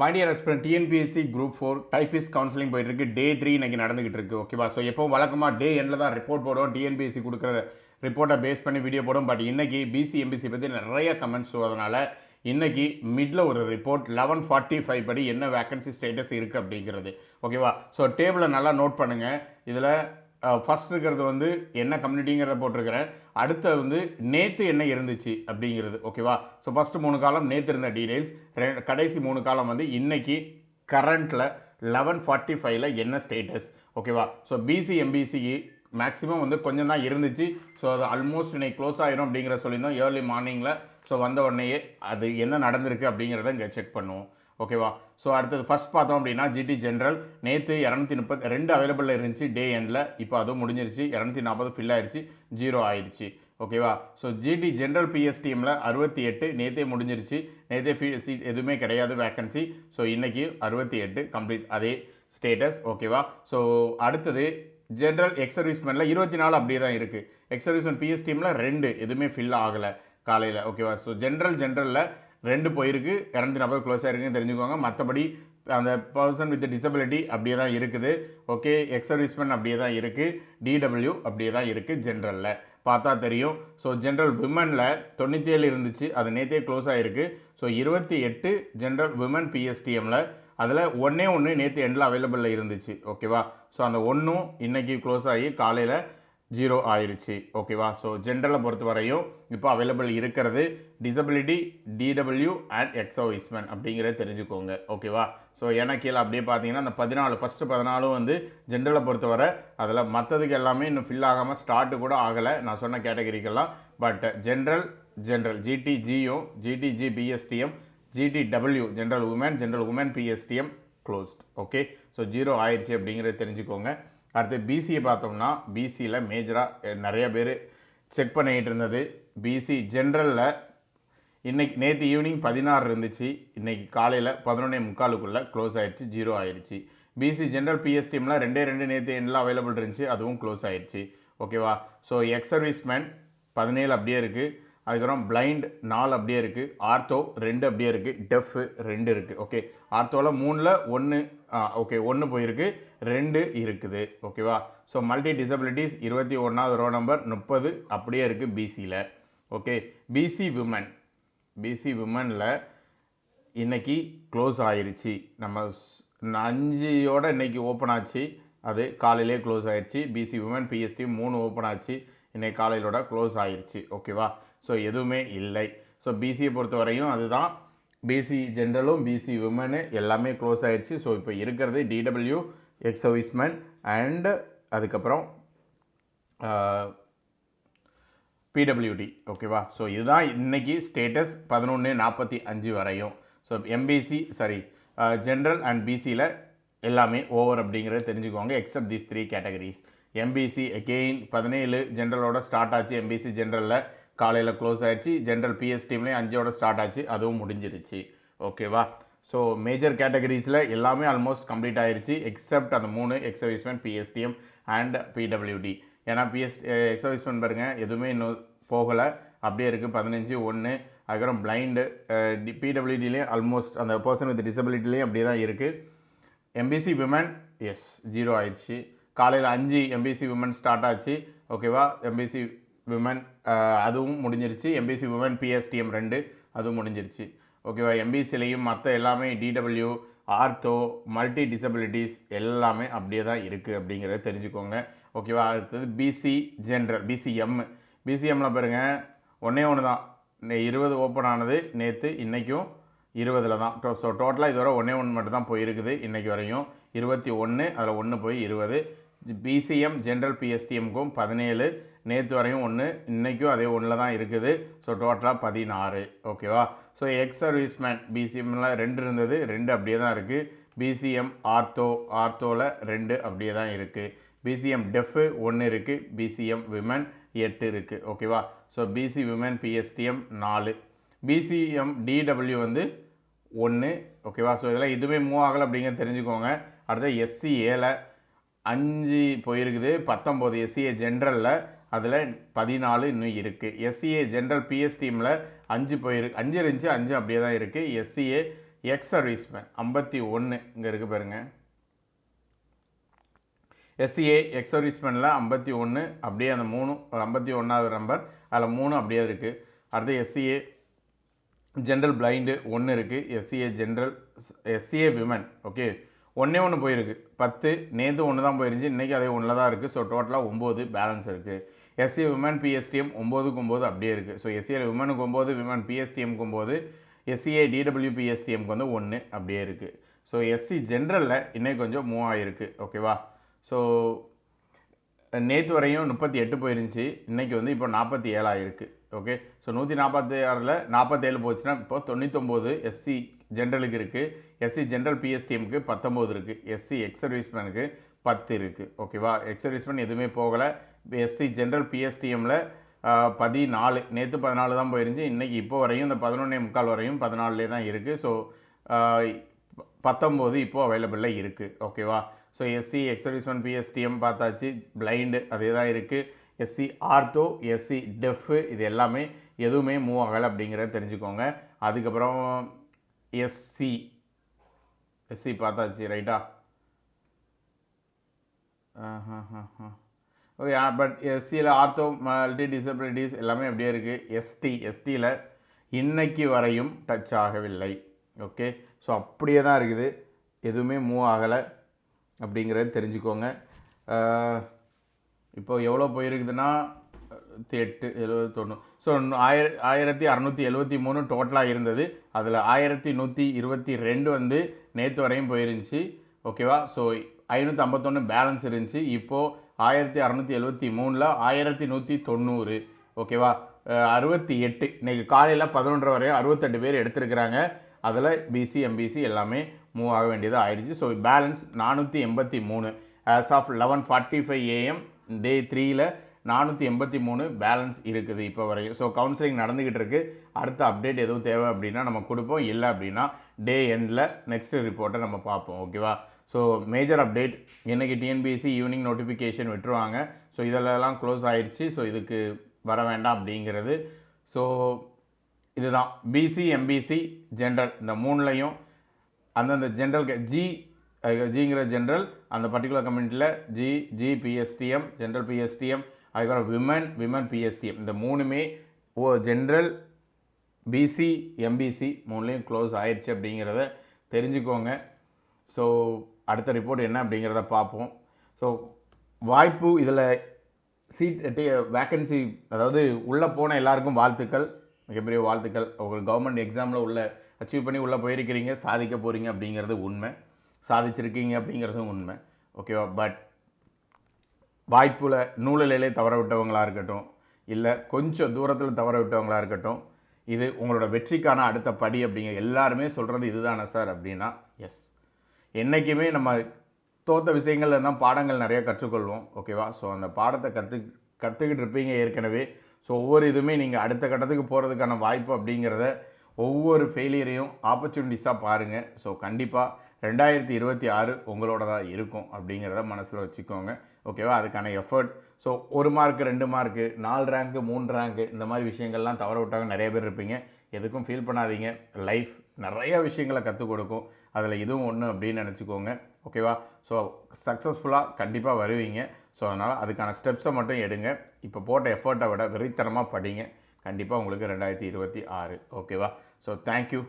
My dear ரெஸ்பிரண்ட் TNPSC group four typist counselling போயிட்டு இருக்கு day three இன்னைக்கு நடந்துகிட்டு இருக்கு ஓகேவா ஸோ எப்போ வழக்கமாக டே எண்டில் தான் ரிப்போர்ட் போடும் டிஎன்பிஎஸ்சி கொடுக்குற ரிப்போர்ட்டை பேஸ் பண்ணி வீடியோ போடும் பட் இன்னைக்கு பிசி எம்பிசி பற்றி நிறைய கமெண்ட்ஸ் அதனால் இன்றைக்கி மிடில் ஒரு ரிப்போர்ட் லெவன் ஃபார்ட்டி ஃபைவ் படி என்ன வேக்கன்சி ஸ்டேட்டஸ் இருக்குது அப்படிங்கிறது. ஓகேவா ஸோ டேபிளை நல்லா நோட் பண்ணுங்கள் இதில் ஃபஸ்ட் இருக்கிறது வந்து என்ன கம்யூனிட்டிங்கிறத போட்டிருக்கிறேன். அடுத்து வந்து நேற்று என்ன இருந்துச்சு அப்படிங்கிறது ஓகேவா ஸோ ஃபஸ்ட்டு மூணு காலம் நேற்று இருந்த டீடைல்ஸ் ரெ கடைசி மூணு காலம் வந்து இன்றைக்கி கரண்ட்டில் லெவன் ஃபார்ட்டி ஃபைவ்ல என்ன ஸ்டேட்டஸ் ஓகேவா ஸோ பிசி எம்பிசிக்கு மேக்ஸிமம் வந்து கொஞ்சம் தான் இருந்துச்சு. ஸோ அது ஆல்மோஸ்ட் இன்னைக்கு க்ளோஸ் ஆயிரும் அப்படிங்கிற சொல்லியிருந்தோம். ஏர்லி மார்னிங்கில் ஸோ வந்த உடனேயே அது என்ன நடந்திருக்கு அப்படிங்கிறத இங்கே செக் பண்ணுவோம். ஓகேவா? ஸோ அடுத்தது ஃபஸ்ட் பார்த்தோம் அப்படின்னா ஜிடி ஜென்ரல் நேற்று இரநூத்தி முப்பத்தி ரெண்டு அவைலபிளில் இருந்துச்சு டே எண்டில் இப்போ அதுவும் முடிஞ்சிருச்சு இரநூத்தி நாற்பது ஃபில் ஆயிடுச்சு ஜீரோ ஆயிடுச்சு ஓகேவா ஸோ ஜிடி ஜென்ரல் பிஎஸ்டிஎம்மில் அறுபத்தி எட்டு நேற்றே முடிஞ்சிருச்சு. நேற்றே ஃபீ சீட் எதுவுமே கிடையாது வேக்கன்சி ஸோ இன்றைக்கி அறுபத்தி எட்டு கம்ப்ளீட் அதே ஸ்டேட்டஸ் ஓகேவா? ஸோ அடுத்தது ஜென்ரல் எக்ஸ் சர்வீஸ்மேனில் இருபத்தி நாலு அப்படியே தான் இருக்குது எக்ஸ் சர்வீஸ்மேன் பிஎஸ்டிஎம்மில் ரெண்டு எதுவுமே ஃபில் ஆகலை காலையில் ஓகேவா? ஸோ ஜென்ரல் ஜென்ரலில் ரெண்டு போயிருக்கு. இரநூத்தி நாற்பது க்ளோஸ் ஆயிருக்குன்னு தெரிஞ்சுக்கோங்க. மற்றபடி அந்த பர்சன் வித் டிசபிலிட்டி அப்படியே தான் இருக்குது. ஓகே எக்ஸ் சர்வீஸ்மேன் அப்படியே தான் இருக்குது டிடபிள்யூ அப்படியே தான் இருக்குது ஜென்ரலில் பார்த்தா தெரியும். ஸோ ஜென்ரல் விமனில் தொண்ணூற்றி ஏழு இருந்துச்சு. அது நேற்றே க்ளோஸ் ஆகிருக்கு ஸோ இருபத்தி எட்டு ஜென்ரல் விமன் பிஎஸ்டிஎம்மில் அதில் ஒன்றே ஒன்று நேற்று எண்டில் அவைலபிளில் இருந்துச்சு. ஓகேவா ஸோ அந்த ஒன்றும் இன்னைக்கு க்ளோஸ் ஆகி காலையில் ஜீரோ ஆயிடுச்சு ஓகேவா? ஸோ ஜென்ரலை பொறுத்த வரையும் இப்போ அவைலபிள் இருக்கிறது டிசபிலிட்டி டிடபிள்யூ அண்ட் எக்ஸோவிஸ்மன் அப்படிங்கிறத தெரிஞ்சுக்கோங்க. ஓகேவா? ஸோ ஏன்னா கீழே அப்படியே பார்த்தீங்கன்னா அந்த பதினாலு ஃபஸ்ட்டு பதினாலும் வந்து ஜென்ரலை பொறுத்தவரை அதில் மற்றதுக்கு எல்லாமே இன்னும் ஃபில் ஆகாமல் ஸ்டார்ட்டு கூட ஆகலை. நான் சொன்ன கேட்டகரிக்கெல்லாம் but general general ஜிடிஜியும் GTG PSTM GTW general women general women PSTM closed okay so zero ஆயிடுச்சு அப்படிங்கிறத தெரிஞ்சுக்கோங்க. அடுத்து பிசியை பார்த்தோம்னா பிசியில் மேஜராக நிறைய பேர் செக் பண்ணிக்கிட்டு இருந்தது. பிசி ஜென்ரலில் இன்னைக்கு நேற்று ஈவினிங் பதினாறு இருந்துச்சு. இன்னைக்கு காலையில் பதினொன்னே முக்காலுக்குள்ளே க்ளோஸ் ஆகிடுச்சு ஜீரோ ஆயிடுச்சு. பிசி ஜென்ரல் பிஎஸ்டிஎம்மில் ரெண்டே ரெண்டு நேற்று எல்லாம் அவைலபிள் இருந்துச்சு அதுவும் க்ளோஸ் ஆயிடுச்சு. ஓகேவா ஸோ எக்ஸ் சர்வீஸ்மேன் பதினேழு அப்படியே இருக்குது அதுக்கப்புறம் பிளைண்ட் நாலு அப்படியே இருக்குது ஆர்த்தோ ரெண்டு அப்படியே இருக்குது டெஃப் ரெண்டு இருக்குது ஓகே ஆர்த்தோவில் மூணில் ஒன்று ஓகே ஒன்று போயிருக்கு. ரெண்டு இருக்குது. ஓகேவா ஸோ மல்டி டிசபிலிட்டிஸ் இருபத்தி ஒன்றாவது ரோ நம்பர் முப்பது அப்படியே இருக்குது பிசியில் ஓகே பிசி விமன் பிசி விமனில் இன்றைக்கி க்ளோஸ் ஆயிடுச்சு நம்ம ஸ்- அஞ்சியோட இன்றைக்கி ஓப்பன் ஆச்சு. அது காலையிலே க்ளோஸ் ஆயிடுச்சு பிசி விமன் பிஎஸ்டி மூணு ஓப்பன் ஆச்சு. இன்றைக்கி காலையிலோட க்ளோஸ் ஆயிடுச்சு ஓகேவா ஸோ எதுவுமே இல்லை. ஸோ பிசியை பொறுத்த வரையும் அதுதான். பிசி ஜென்ரலும் பிசி உமனு எல்லாமே க்ளோஸ் ஆகிடுச்சு ஸோ இப்போ இருக்கிறது டிடபிள்யூ எக்ஸ் சர்வீஸ்மேன் அண்டு அதுக்கப்புறம் பிடபிள்யூடி ஓகேவா ஸோ இதுதான் இன்னைக்கு ஸ்டேட்டஸ் பதினொன்று நாற்பத்தி அஞ்சு வரையும். So MBC sorry general and பிசியில் எல்லாமே ஓவர் அப்படிங்கிறத தெரிஞ்சுக்கோங்க except these three categories MBC again பதினேழு ஜென்ரலோட ஸ்டார்ட் ஆச்சு. எம்பிசி ஜென்ரலில் காலையில் க்ளோஸ் ஆயிடுச்சு. ஜென்ரல் பிஎஸ் டீம்லேயும் அஞ்சோட ஸ்டார்ட் ஆச்சு. அதுவும் முடிஞ்சிருச்சு. ஓகேவா ஸோ மேஜர் கேட்டகரிஸில் எல்லாமே ஆல்மோஸ்ட் கம்ப்ளீட் ஆயிருச்சு. எக்ஸப்ட் அந்த மூணு ex servicemen PSTM and PWD ஏன்னா பிஎஸ் எக்ஸர்வீஸ்மெண்ட் பாருங்கள் எதுவுமே இன்னும் போகலை. அப்படியே இருக்குது பதினஞ்சு ஒன்று அதுக்கப்புறம் பிளைண்டு பிடபிள்யூடிலையும் ஆல்மோஸ்ட் அந்த பர்சன் வித் டிசபிலிட்டிலையும் அப்படியே தான் இருக்குது எம்பிசி விமன் எஸ் ஜீரோ ஆயிடுச்சு காலையில் அஞ்சு எம்பிசி விமன் ஸ்டார்ட் ஆச்சு. ஓகேவா எம்பிசி விமன் uh, அதுவும் முடிஞ்சிருச்சு. எம்பிசி விமன் பிஎஸ்டிஎம் ரெண்டு அதுவும் முடிஞ்சிருச்சு. ஓகேவா எம்பிசிலையும் மற்ற எல்லாமே டிடபிள்யூ ஆர்த்தோ மல்டி டிசபிலிட்டிஸ் எல்லாமே அப்படியே தான் இருக்குது அப்படிங்கிறத தெரிஞ்சுக்கோங்க. ஓகேவா அடுத்தது பிசி ஜென்ரல் பிசிஎம் பிசிஎம்மில் பாருங்க ஒன்றே ஒன்று தான். இருபது ஓப்பன் ஆனது நேற்று இன்றைக்கும் இருபதில் தான். டோ ஸோ டோட்டலாக இதுவரை ஒன்றே ஒன்று மட்டும் தான் போயிருக்குது இன்றைக்கி வரையும். இருபத்தி ஒன்று அதில் ஒன்று போய் இருபது. பிசிஎம் ஜென்ரல் பிஎஸ்டிஎம்க்கும் பதினேழு. நேற்று வரையும் ஒன்று இன்றைக்கும் அதே ஒன்றில் தான் இருக்குது. ஸோ டோட்டலாக பதினாறு. ஓகேவா ஸோ எக்ஸ் சர்வீஸ்மேன் பிசிஎம்மில் ரெண்டு இருந்தது. ரெண்டு அப்படியே தான் இருக்குது பிசிஎம் ஆர்த்தோ ஆர்த்தோவில் ரெண்டு அப்படியே தான் இருக்குது பிசிஎம் டெஃபு ஒன்று இருக்குது பிசிஎம் விமன் எட்டு இருக்குது ஓகேவா ஸோ பிசி விமன் பிஎஸ்டிஎம் நாலு. பிசிஎம் டிடபிள்யூ வந்து ஒன்று ஓகேவா ஸோ இதெல்லாம் இதுவுமே மூவ் ஆகலை அப்படிங்கிறது தெரிஞ்சுக்கோங்க. அடுத்து எஸ்சி ஏல அஞ்சு போயிருக்குது. பத்தொம்போது எஸ்சிஏ ஜென்ரலில் அதில் பதினாலு இன்னும் இருக்குது எஸ்சிஏ ஜென்ரல் பிஎஸ் டீமில் அஞ்சு போயிருக்கு அஞ்சு இருந்துச்சு அஞ்சு அப்படியே தான் இருக்குது எஸ்சிஏ எக்ஸ் சர்வீஸ்மேன் ஐம்பத்தி ஒன்று இங்கே இருக்குது பாருங்கள் எஸ்சிஏ எக்ஸ் சர்வீஸ்மேனில் ஐம்பத்தி ஒன்று அப்படியே அந்த மூணு ஐம்பத்தி ஒன்றாவது நம்பர் அதில் மூணு அப்படியே இருக்குது அடுத்து எஸ்சிஏ ஜென்ரல் பிளைண்டு ஒன்று இருக்குது SCA general SCA women okay ஒன்றே ஒன்று போயிருக்கு. பத்து நேற்று ஒன்று தான் போயிருந்துச்சு இன்றைக்கி அதே ஒன்றில் தான் இருக்குது ஸோ டோட்டலாக ஒம்பது பேலன்ஸ் இருக்குது எஸ்சி விமன் பிஎஸ்டிஎம் ஒம்போதுக்கு ஒம்பது அப்படியே இருக்குது ஸோ எஸ்சியில் விமனுக்கு ஒம்பது விமன் பிஎஸ்டிஎம்க்கு ஒம்பது எஸ்சிஏ டிடபிள்யூ பிஎஸ்டிஎம்க்கு வந்து ஒன்று அப்படியே இருக்குது ஸோ எஸ்சி ஜென்ரலில் இன்றைக்கி கொஞ்சம் மூவ் ஆகிருக்கு ஓகேவா ஸோ நேற்று வரையும் முப்பத்தி எட்டு போயிருந்துச்சு. இன்றைக்கி வந்து இப்போ நாற்பத்தி ஏழாயிருக்கு. ஓகே ஸோ நூற்றி நாற்பத்தி ஆறில் நாற்பத்தேழு போச்சுன்னா இப்போ தொண்ணூற்றொம்போது எஸ்சி ஜென்ரலுக்கு இருக்குது எஸ்சி ஜென்ரல் பிஎஸ்டிஎம்க்கு பத்தொம்போது இருக்குது எஸ்சி எக்ஸ் சர்வீஸ்மேனுக்கு பத்து இருக்குது ஓகேவா எக்ஸ் சர்வீஸ்மேன் எதுவுமே போகலை. எஸ்சி ஜென்ரல் பிஎஸ்டிஎம்மில் பதினாலு. நேற்று பதினாலு தான் போயிருந்துச்சு. இன்றைக்கி இப்போ வரையும் இந்த பதினொன்னே முக்கால் வரையும் பதினாலே தான் இருக்குது ஸோ பத்தொம்போது இப்போது அவைலபிளில் இருக்குது ஓகேவா so SC ex serviceman PSTM பார்த்தாச்சு. பிளைண்டு அதே தான் இருக்குது எஸ்சி ஆர்த்தோ எஸ்சி டெஃப் இது எல்லாமே எதுவுமே மூவ் ஆகலை அப்படிங்கிறத தெரிஞ்சுக்கோங்க. அதுக்கப்புறம் எஸ்சி எஸ்சி பார்த்தாச்சு ரைட்டா ஓகே பட் எஸ்சியில் ஆர்த்தோ மல்டி டிசபிலிட்டிஸ் எல்லாமே அப்படியே இருக்குது எஸ்டி எஸ்டியில் இன்னைக்கு வரையும் டச் ஆகவில்லை. ஓகே ஸோ அப்படியே தான் இருக்குது. எதுவுமே மூவ் ஆகலை அப்படிங்கிறத தெரிஞ்சுக்கோங்க. இப்போ எவ்வளோ போயிருக்குதுன்னா எட்டு எழுபது தொண்ணூறு ஸோ ஆயிர ஆயிரத்தி அறநூற்றி எழுபத்தி மூணு டோட்டலாக இருந்தது. அதில் ஆயிரத்தி நூற்றி இருபத்தி ரெண்டு வந்து நேற்று வரையும் போயிருந்துச்சு. ஓகேவா? ஸோ ஐநூற்றி ஐம்பத்தொன்று பேலன்ஸ் இருந்துச்சு. இப்போது ஆயிரத்தி அறநூற்றி எழுபத்தி மூணில் ஆயிரத்தி நூற்றி தொண்ணூறு. ஓகேவா? அறுபத்தி எட்டு. இன்றைக்கி காலையில் பதினொன்றரை வரையும் அறுபத்தெட்டு பேர் எடுத்திருக்கிறாங்க. அதில் பிசி எம்பிசி எல்லாமே மூவ் ஆக வேண்டியதாக ஆயிடுச்சு. ஸோ பேலன்ஸ் நானூற்றி எண்பத்தி மூணு. As of eleven forty five AM day த்ரீயில் நானூற்றி எண்பத்தி மூணு பேலன்ஸ் இருக்குது இப்போ வரையும். ஸோ கவுன்சிலிங் நடந்துக்கிட்டு இருக்குது அடுத்த அப்டேட் எதுவும் தேவை அப்படின்னா நம்ம கொடுப்போம். இல்லை அப்படின்னா டே எண்டில் நெக்ஸ்ட் ரிப்போர்ட்டை நம்ம பார்ப்போம். ஓகேவா ஸோ மேஜர் அப்டேட் இன்றைக்கி டிஎன்பிஎஸ்சி ஈவினிங் நோட்டிஃபிகேஷன் விட்டுருவாங்க. ஸோ இதெல்லாம் க்ளோஸ் ஆயிடுச்சு ஸோ இதுக்கு வர வேண்டாம் அப்படிங்கிறது. ஸோ இதுதான். பிசி எம்பிசி ஜென்ரல் இந்த மூணுலையும் அந்தந்த ஜென்ரல் ஜி ஜிங்கிற ஜென்ரல் அந்த பர்டிகுலர் கம்யூனிட்டியில் G G PSTM general PSTM அதுக்கப்புறம் விமன் விமன் பிஎஸ்டிஎம் இந்த மூணுமே ஓ ஜென்ரல் பிசி எம்பிசி மூணுலேயும் க்ளோஸ் ஆயிடுச்சு அப்படிங்கிறத தெரிஞ்சுக்கோங்க. ஸோ அடுத்த ரிப்போர்ட் என்ன அப்படிங்கிறத பார்ப்போம். ஸோ வாய்ப்பு இதில் சீட் வேக்கன்சி அதாவது உள்ளே போன எல்லாருக்கும் வாழ்த்துக்கள். மிகப்பெரிய வாழ்த்துக்கள். ஒரு கவர்மெண்ட் எக்ஸாமில் உள்ள அச்சீவ் பண்ணி உள்ளே போயிருக்கிறீங்க சாதிக்க போகிறீங்க அப்படிங்கிறது உண்மை. சாதிச்சிருக்கீங்க அப்படிங்கிறதும் உண்மை. ஓகேவா பட் வாய்ப்பில் நூலிலே தவற விட்டவங்களாக இருக்கட்டும் இல்லை கொஞ்சம் தூரத்தில் தவற விட்டவங்களாக இருக்கட்டும் இது உங்களோட வெற்றிக்கான அடுத்த படி அப்படிங்க எல்லாருமே சொல்கிறது இதுதானே சார் அப்படின்னா எஸ் என்றைக்குமே நம்ம தோத்த விஷயங்கள்ல தான் பாடங்கள் நிறையா கற்றுக்கொள்வோம் ஓகேவா ஸோ அந்த பாடத்தை கற்று கற்றுக்கிட்டு இருப்பீங்க ஏற்கனவே. ஸோ ஒவ்வொரு இதுவுமே நீங்கள் அடுத்த கட்டத்துக்கு போகிறதுக்கான வாய்ப்பு அப்படிங்கிறத ஒவ்வொரு ஃபெயிலியரையும் ஆப்பர்ச்சுனிட்டிஸாக பாருங்கள் ஸோ கண்டிப்பாக ரெண்டாயிரத்தி இருபத்தி ஆறு உங்களோட தான் இருக்கும் அப்படிங்கிறத மனசில் வச்சுக்கோங்க. ஓகேவா அதுக்கான எஃபர்ட் ஸோ ஒரு மார்க்கு ரெண்டு மார்க்கு நாலு ரேங்க்கு மூணு ரேங்க்கு இந்த மாதிரி விஷயங்கள்லாம் தவற விட்டாங்க. நிறைய பேர் இருப்பீங்க. எதுக்கும் ஃபீல் பண்ணாதீங்க. லைஃப் நிறைய விஷயங்களை கற்றுக் கொடுக்கும். அதில் இதுவும் ஒன்று அப்படின்னு நினச்சிக்கோங்க. ஓகேவா ஸோ சக்ஸஸ்ஃபுல்லாக கண்டிப்பாக வருவீங்க. ஸோ அதனால் அதுக்கான ஸ்டெப்ஸை மட்டும் எடுங்க. இப்போ போட்ட எஃபர்ட்டை விட வெறித்தனமாக படிங்க. கண்டிப்பாக உங்களுக்கு ரெண்டாயிரத்தி இருபத்தி ஆறு. ஓகேவா ஸோ தேங்க்யூ